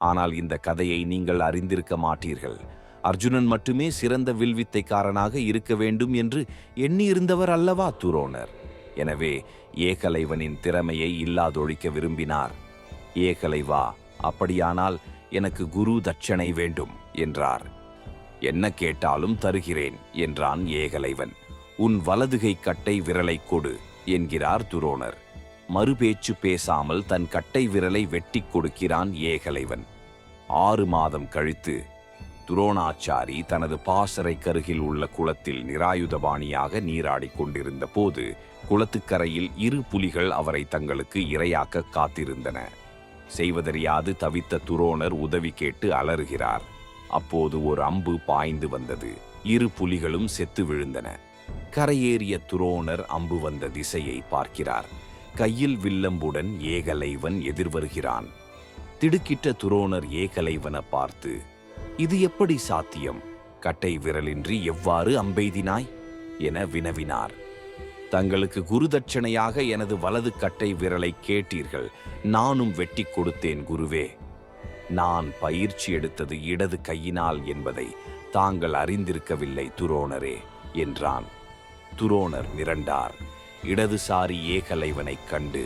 ஆனால் இந்த கதையை நீங்கள் அறிந்திருக்க மாட்டீர்கள். அர்ஜுனன் மட்டுமே சிறந்த வில்வித்தைக்காரனாக இருக்க வேண்டும் என்று எண்ணியிருந்தவர் அல்லவா துரோணர்? எனவே ஏகலைவனின் திறமையை இல்லாதொழிக்க விரும்பினார். ஏகலைவா அப்படியானால் எனக்கு குரு தட்சணை வேண்டும் என்றார். என்ன கேட்டாலும் தருகிறேன் என்றான் ஏகலைவன். உன் வலதுகை கட்டை விரலை கொடு என்கிறார் துரோணர். மறுபேச்சு பேசாமல் தன் கட்டை விரலை வெட்டிக் கொடுக்கிறான் ஏகலைவன். ஆறு மாதம் கழித்து துரோணாச்சாரி தனது பாசறை கருகில் உள்ள குளத்தில் நிராயுதபாணியாக நீராடிக் கொண்டிருந்த போது குளத்துக்கரையில் இரு புலிகள் அவரை தங்களுக்கு இரையாக்க காத்திருந்தன. செய்வதறியாது தவித்த துரோணர் உதவி கேட்டு அலறுகிறார். அப்போது ஒரு அம்பு பாய்ந்து வந்தது. இரு புலிகளும் செத்து விழுந்தன. கரையேறிய துரோணர் அம்பு வந்த திசையை பார்க்கிறார். கையில் வில்லம்புடன் ஏகலைவன் எதிர்வருகிறான். திடுக்கிட்ட துரோணர் ஏகலைவன பார்த்து இது எப்படி சாத்தியம்? கட்டை விரலின்றி எவ்வாறு அம்பெய்தினாய்? என வினவினார். தங்களுக்கு குருதட்சணையாக எனது வலது கட்டை விரலை கேட்டீர்கள். நானும் வெட்டி கொடுத்தேன் குருவே. நான் பயிற்சி எடுத்தது இடது கையினால் என்பதை தாங்கள் அறிந்திருக்கவில்லை துரோணரே என்றான். துரோணர் மிரண்டார். இடதுசாரி ஏகலைவனைக் கண்டு